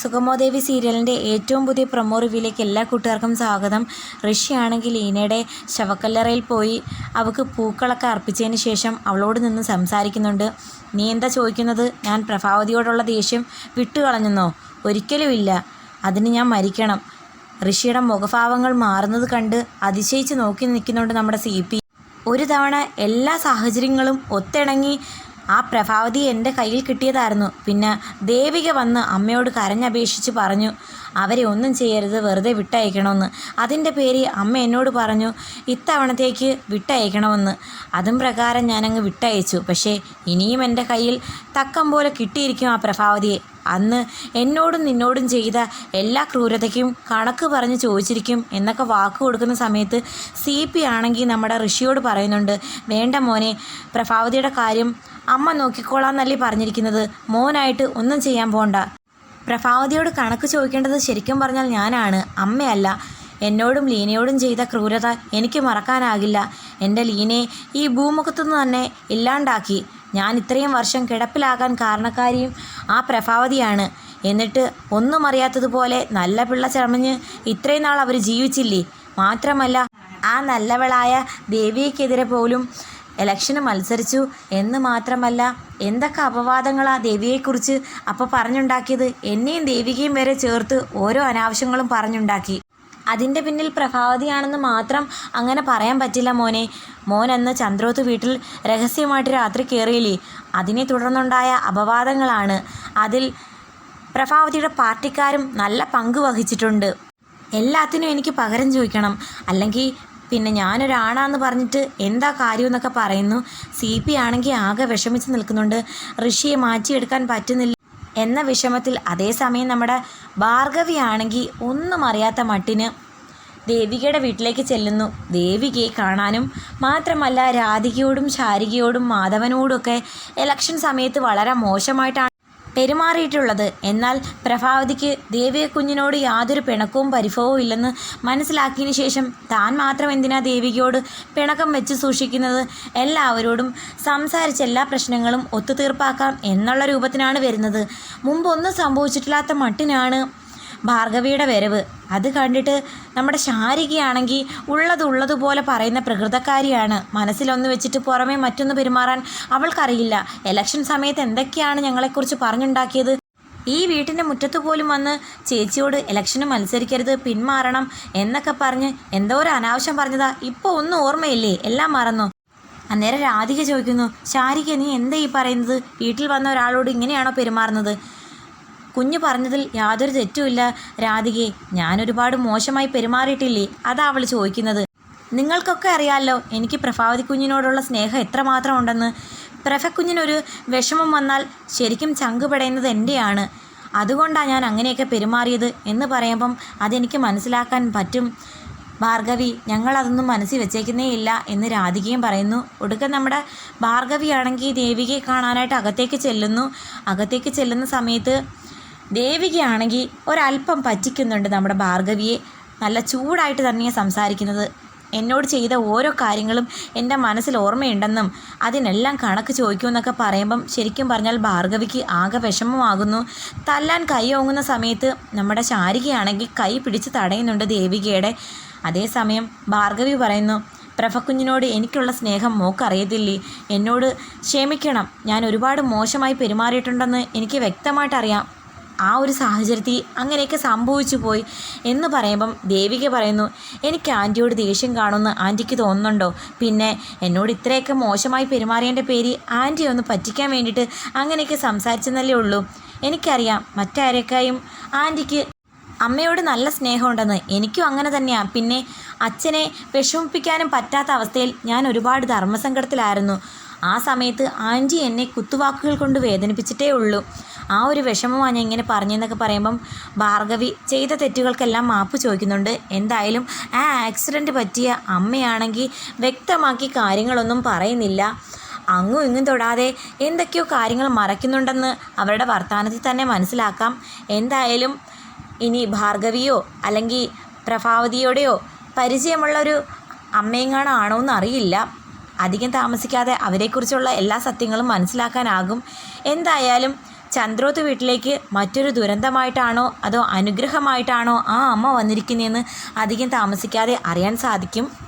സുഗമോദേവി സീരിയലിന്റെ ഏറ്റവും പുതിയ പ്രൊമോ റിവ്യൂലേക്ക് എല്ലാ കൂട്ടുകാർക്കും സ്വാഗതം. ഋഷിയാണെങ്കിൽ ഈനയുടെ ശവക്കല്ലറയിൽ പോയി അവൾക്ക് പൂക്കളൊക്കെ അർപ്പിച്ചതിന് ശേഷം അവളോട് നിന്ന് സംസാരിക്കുന്നുണ്ട്. നീ എന്താ ചോദിക്കുന്നത്? ഞാൻ പ്രഭാവതിയോടുള്ള ദേഷ്യം വിട്ടുകളഞ്ഞെന്നോ? ഒരിക്കലുമില്ല അതിന് ഞാൻ മരിക്കണം ഋഷിയുടെ മുഖഭാവങ്ങൾ മാറുന്നത് കണ്ട് അതിശയിച്ച് നോക്കി നിൽക്കുന്നുണ്ട് നമ്മുടെ സി ഒരു തവണ എല്ലാ സാഹചര്യങ്ങളും ഒത്തിണങ്ങി ആ പ്രഭാവതി എന്റെ കയ്യിൽ കിട്ടിയതായിരുന്നു. പിന്നെ ദേവിക വന്ന് അമ്മയോട് കരഞ്ഞപേക്ഷിച്ച് പറഞ്ഞു അവരെ ഒന്നും ചെയ്യരുത് വെറുതെ വിട്ടയക്കണമെന്ന്. അതിന്റെ പേര് അമ്മ എന്നോട് പറഞ്ഞു ഇത്തവണത്തേക്ക് വിട്ടയക്കണമെന്ന്. അതും പ്രകാരം ഞാനങ്ങ് വിട്ടയച്ചു. പക്ഷേ ഇനിയും എന്റെ കയ്യിൽ തക്കം പോലെ കിട്ടിയിരിക്കും ആ പ്രഭാവതിയെ. അന്ന് എന്നോടും നിന്നോടും ചെയ്ത എല്ലാ ക്രൂരതയ്ക്കും കണക്ക് പറഞ്ഞ് ചോദിച്ചിരിക്കും എന്നൊക്കെ വാക്ക് കൊടുക്കുന്ന സമയത്ത് സി പി ആണെങ്കിൽ നമ്മുടെ ഋഷിയോട് പറയുന്നുണ്ട് വേണ്ട മോനെ പ്രഭാവതിയുടെ കാര്യം അമ്മ നോക്കിക്കോളാന്നല്ലേ പറഞ്ഞിരിക്കുന്നത്. മോനായിട്ട് ഒന്നും ചെയ്യാൻ പോണ്ട. പ്രഭാവതിയോട് കണക്ക് ചോദിക്കേണ്ടത് ശരിക്കും പറഞ്ഞാൽ ഞാനാണ്. അമ്മയല്ല. എന്നോടും ലീനയോടും ചെയ്ത ക്രൂരത എനിക്ക് മറക്കാനാകില്ല. എന്റെ ലീനയെ ഈ ഭൂമുഖത്തുനിന്ന് തന്നെ ഇല്ലാണ്ടാക്കി. ഞാൻ ഇത്രയും വർഷം കിടപ്പിലാകാൻ കാരണക്കാരിയും ആ പ്രഭാവതിയാണ്. എന്നിട്ട് ഒന്നും അറിയാത്തതുപോലെ നല്ല പിള്ള ചമഞ്ഞ് ഇത്രയും നാൾ അവർ ജീവിച്ചില്ലേ? മാത്രമല്ല ആ നല്ലവളായ ദേവിയക്കെതിരെ പോലും ഇലക്ഷന് മത്സരിച്ചു എന്ന് മാത്രമല്ല എന്തൊക്കെ അപവാദങ്ങളാ ദേവിയെക്കുറിച്ച് അപ്പോൾ പറഞ്ഞുണ്ടാക്കിയത്? എന്നെയും ദേവികയും വരെ ചേർത്ത് ഓരോ അനാവശ്യങ്ങളും പറഞ്ഞുണ്ടാക്കി. അതിന്റെ പിന്നിൽ പ്രഭാവതിയാണെന്ന് മാത്രം അങ്ങനെ പറയാൻ പറ്റില്ല മോനെ. മോൻ അന്ന് ചന്ദ്രോത്ത് വീട്ടിൽ രഹസ്യമായിട്ട് രാത്രി കയറിയില്ലേ അതിനെ തുടർന്നുണ്ടായ അപവാദങ്ങളാണ്. അതിൽ പ്രഭാവതിയുടെ പാർട്ടിക്കാരും നല്ല പങ്ക് വഹിച്ചിട്ടുണ്ട്. എല്ലാത്തിനും എനിക്ക് പകരം ചോദിക്കണം. അല്ലെങ്കിൽ പിന്നെ ഞാനൊരാണാന്ന് പറഞ്ഞിട്ട് എന്താ കാര്യം എന്നൊക്കെ പറയുന്നു. സി പി ആണെങ്കിൽ ആകെ വിഷമിച്ച് നിൽക്കുന്നുണ്ട്. ഋഷിയെ മാറ്റിയെടുക്കാൻ പറ്റുന്നില്ല. എന്ന വിഷമത്തിൽ അതേസമയം നമ്മുടെ ഭാർഗവി ആണെങ്കിൽ ഒന്നും അറിയാത്ത മട്ടിന് ദേവികയുടെ വീട്ടിലേക്ക് ചെല്ലുന്നു. ദേവികയെ കാണാനും മാത്രമല്ല രാധികയോടും ശാരികയോടും മാധവനോടൊക്കെ ഇലക്ഷൻ സമയത്ത് വളരെ മോശമായിട്ടാണ് പെരുമാറിയിട്ടുള്ളത്. എന്നാൽ പ്രഭാവതിക്ക് ദേവിയ കുഞ്ഞിനോട് യാതൊരു പിണക്കവും പരിഭവവും ഇല്ലെന്ന് മനസ്സിലാക്കിയതിനു ശേഷം താൻ മാത്രം എന്തിനാ ദേവികയോട് പിണക്കം വെച്ച് സൂക്ഷിക്കുന്നത്? എല്ലാവരോടും സംസാരിച്ച എല്ലാ പ്രശ്നങ്ങളും ഒത്തുതീർപ്പാക്കാം എന്നുള്ള രൂപത്തിനാണ് വരുന്നത്. മുമ്പൊന്നും സംഭവിച്ചിട്ടില്ലാത്ത മട്ടിനാണ് ഭാർഗവിയുടെ വരവ്. അത് കണ്ടിട്ട് നമ്മുടെ ശാരികയാണെങ്കിൽ ഉള്ളത് ഉള്ളതുപോലെ പറയുന്ന പ്രകൃതക്കാരിയാണ്. മനസ്സിലൊന്ന് വെച്ചിട്ട് പുറമേ മറ്റൊന്ന് പെരുമാറാൻ അവൾക്കറിയില്ല. ഇലക്ഷൻ സമയത്ത് എന്തൊക്കെയാണ് ഞങ്ങളെക്കുറിച്ച് പറഞ്ഞുണ്ടാക്കിയത്? ഈ വീട്ടിന്റെ മുറ്റത്ത് പോലും വന്ന് ചേച്ചിയോട് ഇലക്ഷന് മത്സരിക്കരുത് പിന്മാറണം എന്നൊക്കെ പറഞ്ഞ് എന്തോ ഒരു അനാവശ്യം പറഞ്ഞതാ. ഇപ്പോൾ ഒന്നും ഓർമ്മയില്ലേ? എല്ലാം മറന്നു? അന്നേരം രാധിക ചോദിക്കുന്നു ശാരിക നീ എന്താ ഈ പറയുന്നത്? വീട്ടിൽ വന്ന ഒരാളോട് ഇങ്ങനെയാണോ പെരുമാറുന്നത്? കുഞ്ഞു പറഞ്ഞതിൽ യാതൊരു തെറ്റുമില്ല. രാധികെ ഞാനൊരുപാട് മോശമായി പെരുമാറിയിട്ടില്ലേ? അതാ അവൾ ചോദിക്കുന്നത്. നിങ്ങൾക്കൊക്കെ അറിയാമല്ലോ എനിക്ക് പ്രഭാവതി കുഞ്ഞിനോടുള്ള സ്നേഹം എത്രമാത്രം ഉണ്ടെന്ന് പ്രഫക്കുഞ്ഞിനൊരു കുഞ്ഞിനൊരു വിഷമം വന്നാൽ ശരിക്കും ചങ്ക് പെടയുന്നത് എന്റെയാണ് അതുകൊണ്ടാണ് ഞാൻ അങ്ങനെയൊക്കെ പെരുമാറിയത് എന്ന് പറയുമ്പം അതെനിക്ക് മനസ്സിലാക്കാൻ പറ്റും. ഭാർഗവി ഞങ്ങളതൊന്നും മനസ്സിൽ വെച്ചേക്കുന്നേ ഇല്ല എന്ന് രാധികയും പറയുന്നു. ഒടുക്കം നമ്മുടെ ഭാർഗവിയാണെങ്കിൽ ദേവികയെ കാണാനായിട്ട് അകത്തേക്ക് ചെല്ലുന്നു. അകത്തേക്ക് ചെല്ലുന്ന സമയത്ത് ദേവികയാണെങ്കിൽ ഒരല്പം പറ്റിക്കുന്നുണ്ട് നമ്മുടെ ഭാർഗവിയെ. നല്ല ചൂടായിട്ട് തന്നെയാണ് സംസാരിക്കുന്നത്. എന്നോട് ചെയ്ത ഓരോ കാര്യങ്ങളും എന്റെ മനസ്സിൽ ഓർമ്മയുണ്ടെന്നും അതിനെല്ലാം കണക്ക് ചോദിക്കുമെന്നൊക്കെ പറയുമ്പം ശരിക്കും പറഞ്ഞാൽ ഭാർഗവിക്ക് ആകെ വിഷമമാകുന്നു. തല്ലാൻ കൈ ഓങ്ങുന്ന സമയത്ത് നമ്മുടെ ശാരികയാണെങ്കിൽ കൈ പിടിച്ച് തടയുന്നുണ്ട് ദേവികയുടെ. അതേസമയം ഭാർഗവി പറയുന്നു പ്രഭക്കുഞ്ഞിനോട് എനിക്കുള്ള സ്നേഹം മോക്കറിയത്തില്ലേ? എന്നോട് ക്ഷമിക്കണം. ഞാൻ ഒരുപാട് മോശമായി പെരുമാറിയിട്ടുണ്ടെന്ന് എനിക്ക് വ്യക്തമായിട്ടറിയാം. ആ ഒരു സാഹചര്യത്തിൽ അങ്ങനെയൊക്കെ സംഭവിച്ചു പോയി എന്ന് പറയുമ്പം ദേവിക പറയുന്നു എനിക്ക് ആന്റിയോട് ദേഷ്യം കാണുമെന്ന് ആന്റിക്ക് തോന്നുന്നുണ്ടോ? പിന്നെ എന്നോട് ഇത്രയൊക്കെ മോശമായി പെരുമാറിയതിന്റെ പേര് ആന്റിയെ ഒന്ന് പറ്റിക്കാൻ വേണ്ടിയിട്ട് അങ്ങനെയൊക്കെ സംസാരിച്ചെന്നല്ലേ ഉള്ളൂ. എനിക്കറിയാം മറ്റാരേക്കായും ആന്റിക്ക് അമ്മയോട് നല്ല സ്നേഹമുണ്ടെന്ന്. എനിക്കും അങ്ങനെ തന്നെയാണ് പിന്നെ അച്ഛനെ വിഷമിപ്പിക്കാനും പറ്റാത്ത അവസ്ഥയിൽ ഞാൻ ഒരുപാട് ധർമ്മസങ്കടത്തിലായിരുന്നു. ആ സമയത്ത് ആന്റി എന്നെ കുത്തുവാക്കുകൾ കൊണ്ട് വേദനിപ്പിച്ചിട്ടേ ഉള്ളൂ. ആ ഒരു വിഷമമാണ് ഞാൻ ഇങ്ങനെ പറഞ്ഞെന്നൊക്കെ പറയുമ്പം ഭാർഗവി ചെയ്ത തെറ്റുകൾക്കെല്ലാം മാപ്പ് ചോദിക്കുന്നുണ്ട്. എന്തായാലും ആ ആക്സിഡന്റ് പറ്റിയ അമ്മയാണെങ്കിൽ വ്യക്തമാക്കി കാര്യങ്ങളൊന്നും പറയുന്നില്ല. അങ്ങും ഇങ്ങും തൊടാതെ എന്തൊക്കെയോ കാര്യങ്ങൾ മറയ്ക്കുന്നുണ്ടെന്ന് അവരുടെ വർത്തമാനത്തിൽ തന്നെ മനസ്സിലാക്കാം. എന്തായാലും ഇനി ഭാർഗവിയോ അല്ലെങ്കിൽ പ്രഭാവതിയോടെയോ പരിചയമുള്ളൊരു അമ്മയെങ്ങാണാണോ എന്ന് അറിയില്ല. അധികം താമസിക്കാതെ അവരെക്കുറിച്ചുള്ള എല്ലാ സത്യങ്ങളും മനസ്സിലാക്കാനാകും. എന്തായാലും ചന്ദ്രോത്ത് വീട്ടിലേക്ക് മറ്റൊരു ദുരന്തമായിട്ടാണോ അതോ അനുഗ്രഹമായിട്ടാണോ ആ അമ്മ വന്നിരിക്കുന്നതെന്ന് അധികം താമസിക്കാതെ അറിയാൻ സാധിക്കും.